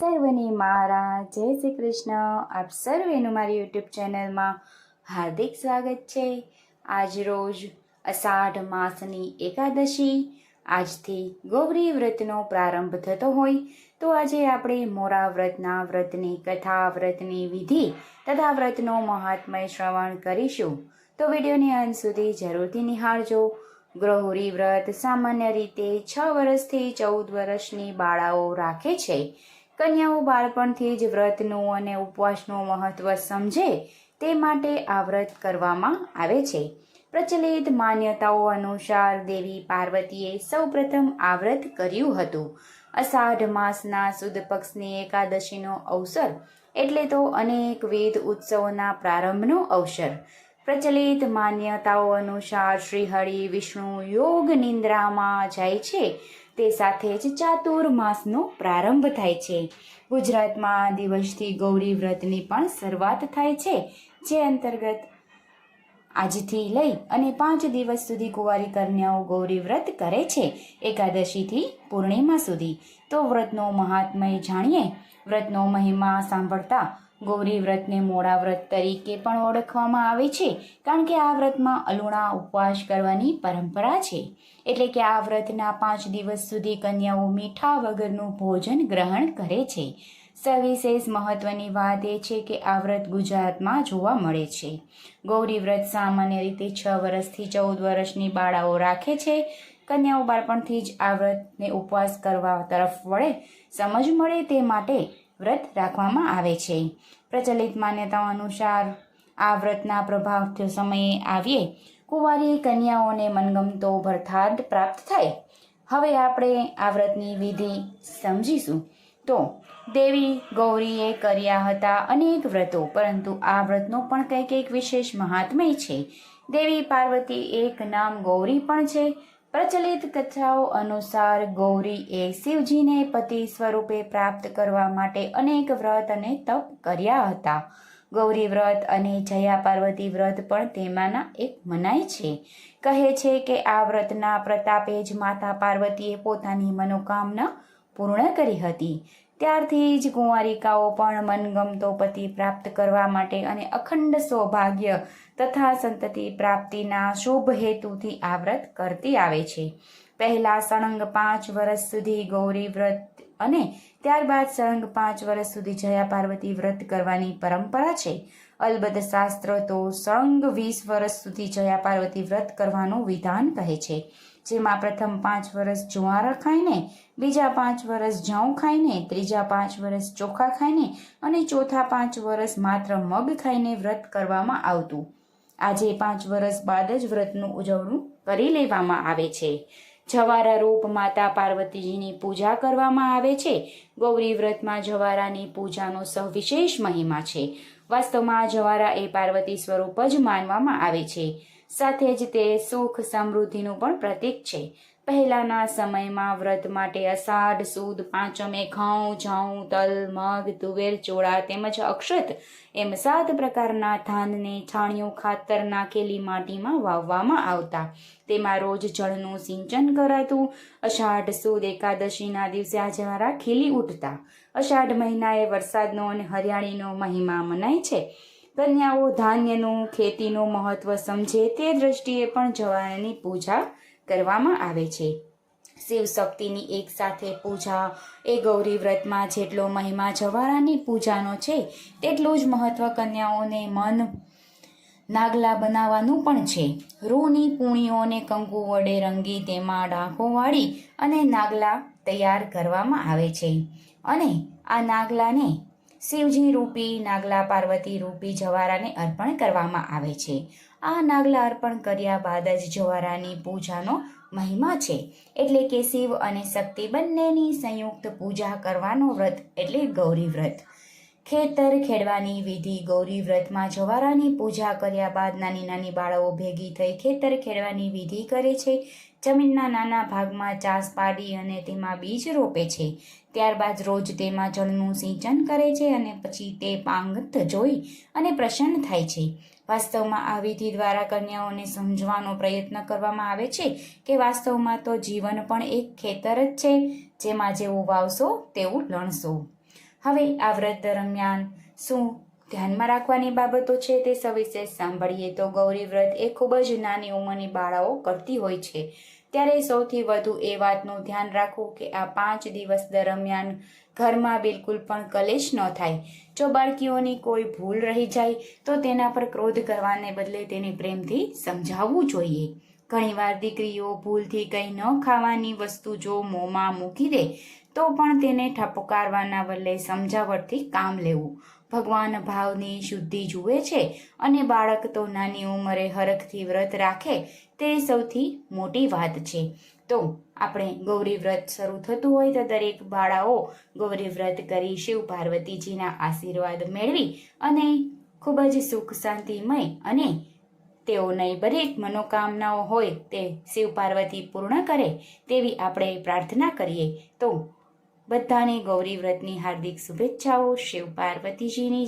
સર્વને મારા. જય શ્રી કૃષ્ણ. આપ સર્વેનું મારી યુટ્યુબ ચેનલમાં હાર્દિક સ્વાગત છે. આજ રોજ અષાઢ માસની એકાદશી. આજથી ગૌરી વ્રતનો પ્રારંભ થતો હોય તો આજે આપણે મોરા વ્રતના વ્રતની કથા, વ્રતની વિધિ તથા વ્રતનો મહાત્મય શ્રવણ કરીશું. તો વિડીયોની અંત સુધી જરૂરથી નિહાળજો. ગ્રહોરી વ્રત સામાન્ય રીતે છ વર્ષથી ચૌદ વર્ષની બાળાઓ રાખે છે. કન્યાઓ બાળપણથી જ વ્રતનું અને ઉપવાસનું મહત્વ સમજે તે માટે આ વ્રત કરવામાં આવે છે. પ્રચલિત માન્યતાઓ અનુસાર દેવી પાર્વતીએ સૌપ્રથમ આ વ્રત કર્યું હતું. અષાઢ માસના સુદ પક્ષની એકાદશીનો અવસર એટલે તો અનેક વેદ ઉત્સવોના પ્રારંભનો અવસર. પ્રચલિત માન્યતાઓ અનુસાર શ્રી હરિ વિષ્ણુ યોગ નિંદ્રામાં જાય છે. તે સાથે જ ચાતુર્માસનો પ્રારંભ થાય છે. ગુજરાતમાં દિવસથી ગૌરી વ્રતની પણ શરૂઆત થાય છે. જે અંતર્ગત આજથી લઈ અને પાંચ દિવસ સુધી કુંવારી કન્યાઓ ગૌરી વ્રત કરે છે. એકાદશીથી પૂર્ણિમા સુધી. તો વ્રતનો મહાત્મય જાણીએ. વ્રતનો મહિમા સાંભળતા ગૌરી વ્રતને મોડા વ્રત તરીકે પણ ઓળખવામાં આવે છે, કારણ કે આ વ્રતમાં અલુણા ઉપવાસ કરવાની પરંપરા છે. એટલે કે આ વ્રતના પાંચ દિવસ સુધી કન્યાઓ મીઠા વગરનું ભોજન ગ્રહણ કરે છે. સવિશેષ મહત્વની વાત એ છે કે આ વ્રત ગુજરાતમાં જોવા મળે છે. ગૌરી વ્રત સામાન્ય રીતે છ વર્ષથી ચૌદ વર્ષની બાળાઓ રાખે છે. કન્યાઓ બાળપણથી જ આ વ્રતને ઉપવાસ કરવા તરફ વળે. સમજ મળે તે માટે વ્રત રાખવામાં આવે છે. પ્રચલિત માન્યતાઓ અનુસાર આ વ્રતના પ્રભાવથી સમયે આવીએ, કુંવારી કન્યાઓને મનગમતો ભરથાટ પ્રાપ્ત થાય. હવે આપણે આ વ્રતની વિધિ સમજીશું. તો, દેવી ગૌરીએ કર્યા હતા અનેક વ્રતો, પરંતુ આ વ્રતનો પણ કંઈક એક વિશેષ મહાત્મય છે. દેવી પાર્વતી એક નામ ગૌરી પણ છે. પ્રચલિત કથાઓ અનુસાર ગૌરી એ શિવજીને પતિ સ્વરૂપે પ્રાપ્ત કરવા માટે અનેક વ્રત અને તપ કર્યા હતા. ગૌરી વ્રત અને જયા પાર્વતી વ્રત પણ તેમાંના એક મનાય છે. કહે છે કે આ વ્રતના પ્રતાપે જ માતા પાર્વતીએ પોતાની મનોકામના પૂર્ણ કરી હતી. ત્યારથી જ કુંવારિકાઓ પણ મનગમતો પતિ પ્રાપ્ત કરવા માટે અને અખંડ સૌભાગ્ય તથા સંતતિ પ્રાપ્તિના શુભ હેતુથી આ વ્રત કરતી આવે છે. પહેલા સળંગ પાંચ વર્ષ સુધી ગૌરી વ્રત અને ત્યારબાદ સળંગ પાંચ વર્ષ સુધી જયા પાર્વતી વ્રત કરવાની પરંપરા છે. અલબત્ત શાસ્ત્ર તો સળંગ વીસ વર્ષ સુધી જયા પાર્વતી વ્રત કરવાનું વિધાન કહે છે. જેમાં પ્રથમ પાંચ વર્ષ જુવાર ખાઈને, બીજા પાંચ વર્ષ જઉં ખાઈને, ત્રીજા પાંચ વર્ષ ચોખા ખાઈને અને ચોથા પાંચ વર્ષ માત્ર મગ ખાઈને વ્રત કરવામાં આવતું. આજે પાંચ વર્ષ બાદ જ વ્રતનું ઉજવણું કરી લેવામાં આવે છે. જવારા રૂપ માતા પાર્વતીજીની પૂજા કરવામાં આવે છે. ગૌરી વ્રતમાં જવારાની પૂજાનો સવિશેષ મહિમા છે. વાસ્તવમાં જવારા એ પાર્વતી સ્વરૂપ જ માનવામાં આવે છે. સાથે જ તે સુખ સમૃદ્ધિનું પણ પ્રતીક છે. પહેલાના સમયમાં વ્રત માટે અષાઢ, સુદ, પાંચમે ઘઉં, જઉં, તલ, મગ, તુવેર, ચોળા તેમજ અક્ષત એમ સાત પ્રકારના ધાનને છાણિયું ખાતર નાખેલી માટીમાં વાવવામાં આવતા. તેમાં રોજ જળનું સિંચન કરાતું. અષાઢ, સુદ એકાદશીના દિવસે આ જવારા ખીલી ઉઠતા. અષાઢ મહિનાએ વરસાદનો અને હરિયાળીનો મહિમા મનાય છે. કન્યાઓ ધાન્યનું, ખેતીનું મહત્વ સમજે તે દ્રષ્ટિએ પણ જવારાની પૂજા કરવામાં આવે છે. શિવ શક્તિની એક સાથે પૂજા, એ ગૌરી વ્રતમાં જેટલો મહિમા જવારાની પૂજાનો છે, તેટલું જ મહત્વ કન્યાઓને મન નાગલા બનાવવાનું પણ છે. રૂની પૂણીઓને કંકુ વડે રંગી તેમાં ડાંકો વાળી અને નાગલા તૈયાર કરવામાં આવે છે. અને આ નાગલાને શિવજી રૂપી, નાગલા પાર્વતી રૂપી જવારાને અર્પણ કરવામાં આવે છે. આ નાગલા અર્પણ કર્યા બાદ જ જવારાની પૂજાનો મહિમા છે. એટલે કે શિવ અને શક્તિ બંનેની સંયુક્ત પૂજા કરવાનો વ્રત એટલે ગૌરી વ્રત. ખેતર ખેડવાની વિધિ ગૌરી વ્રતમાં જવારાની પૂજા કર્યા બાદ નાની નાની બાળાઓ ભેગી થઈ ખેતર ખેડવાની વિધિ કરે છે. જમીનના નાના ભાગમાં ચાસ પાડી અને તેમાં બીજ રોપે છે. ત્યારબાદ રોજ તેમાં જળનું સિંચન કરે છે અને પછી તે પાંગત જોઈ અને પ્રસન્ન થાય છે. વાસ્તવમાં આ વિધિ દ્વારા કન્યાઓને સમજવાનો પ્રયત્ન કરવામાં આવે છે કે વાસ્તવમાં તો જીવન પણ એક ખેતર જ છે. જેમાં જેવું વાવશો તેવું લણશો. હવે આ વ્રત દરમિયાન શું ધ્યાનમાં રાખવાની બાબતો છે તે સવિશેષ સાંભળીએ તો ગૌરી વ્રત એ ખૂબ જ નાની ઉંમરની બાળાઓ કરતી હોય છે. ત્યારે સૌથી વધુ એ વાતનું ધ્યાન રાખવું કે આ પાંચ દિવસ દરમિયાન ઘરમાં બિલકુલ પણ કલેશ ન થાય. જો બાળકીઓની કોઈ ભૂલ રહી જાય, તો તેના પર ક્રોધ કરવાને બદલે તેને પ્રેમથી સમજાવવું જોઈએ. ઘણીવાર દીકરીઓ ભૂલથી કંઈ ન ખાવાની વસ્તુ જો મોંમાં મૂકી દે તો પણ તેને ઠપકારવાના બદલે સમજાવટથી કામ લેવું. ભગવાન ભાવની શુદ્ધિ જુએ છે અને બાળક તો નાની ઉંમરે હરખથી વ્રત રાખે તે સૌથી મોટી વાત છે. તો આપણે ગૌરી વ્રત શરૂ થતું હોય તો દરેક બાળાઓ ગૌરી વ્રત કરી શિવ પાર્વતીજીના આશીર્વાદ મેળવી અને ખૂબ જ સુખ શાંતિમય અને તેઓની દરેક મનોકામનાઓ હોય તે શિવ પાર્વતી પૂર્ણ કરે તેવી આપણે પ્રાર્થના કરીએ. તો બધાને ગૌરી વ્રતની હાર્દિક શુભેચ્છાઓ શિવ પાર્વતીજીની.